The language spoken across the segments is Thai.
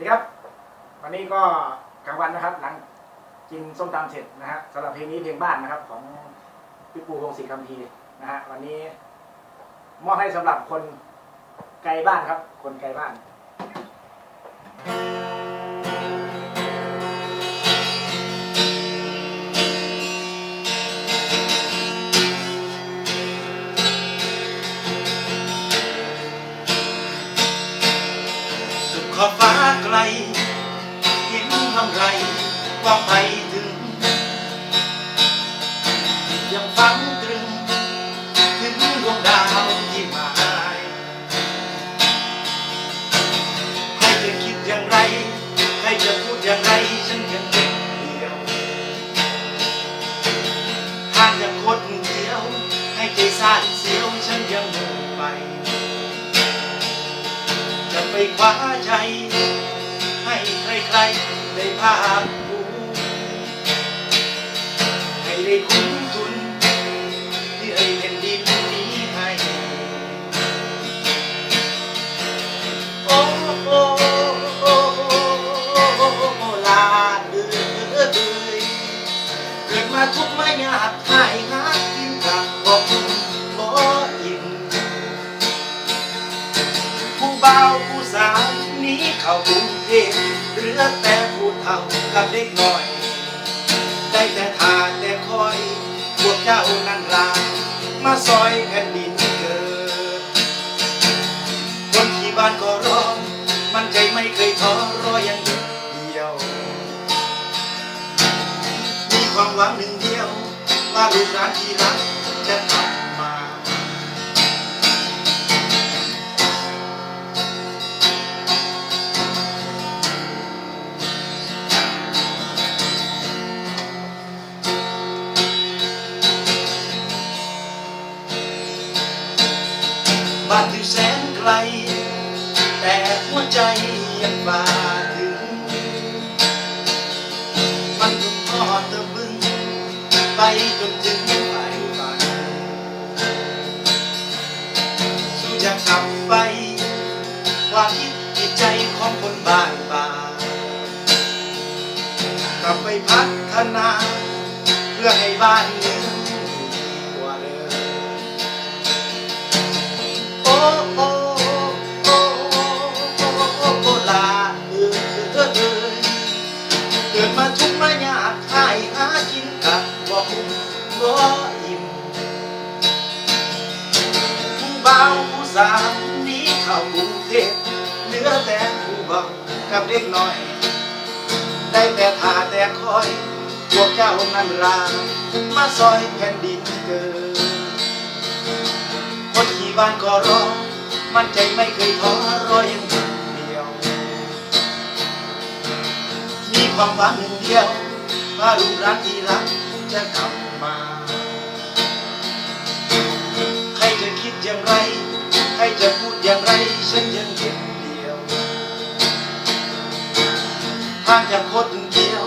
ดีครับ วันนี้ก็กลางวันนะครับ หลังกินส้มตำเสร็จนะฮะสำหรับเพลงนี้เพลงบ้านนะครับของพี่ปูพงศิษย์คำพีนะฮะวันนี้มอบให้สำหรับคนไกลบ้านครับ คนไกลบ้าน ไกลเห็นลำไรว่างไปถึง ได้ภาคภูมิให้ได้คุ้มทุนที่ไอ้แผ่นดินนี้ให้โอ้โอ้โอ้โอ้ลาเอ้ยเกิดมาทุกข์มายากหายหากินกับบอกคุณบ่อิ่มผู้บ่าวผู้สาวนี้เข้ากรุงเทพ เฒ่ากับเด็กน้อย ได้แต่ทานแต่คอย พวกเจ้านั่นลามาซอยแผ่นดินเกิด คนที่บ้านก็รอมันใจไม่เคยท้อรออย่างเดียว มีความหวังหนึ่งเดียว ว่าลูกหลานที่รักจะ บ้านอยู่แสนไกล แต่หัวใจยังมาถึง มันถึงทอดตะบึง ไปจนถึงไปลายฝันสู้จะกลับไป ความคิดจิตใจของคนบ้านป่ากลับไปพัฒนา เพื่อให้บ้านเมือง กับเด็กน้อย ได้แต่ท่าแต่คอย พวกเจ้านั้นลามาซอยแผ่นดินเกิดคนที่บ้านก็รอมันใจไม่เคยท้อรออย่างเดียว มีความหวังหนึ่งเดียวว่าลูกรักที่รักจะกลับมา ใครจะคิดอย่างไร ใครจะพูดอย่างไร ฉันยังเห็น ทางจะคดเดียว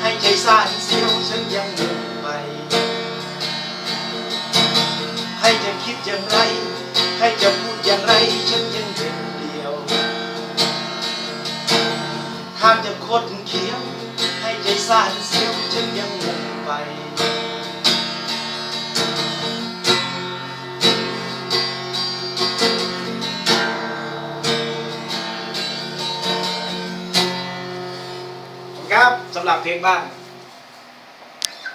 ให้ใจสั่นเสียวฉันยังมุ่งไป ใครจะคิดอย่างไร ใครจะพูดอย่างไร ฉันยังเป็นเดียวทางจะคดเขียว ให้ใจสั่นเสียวฉันยังมุ่งไป หรับเพลงบ้าน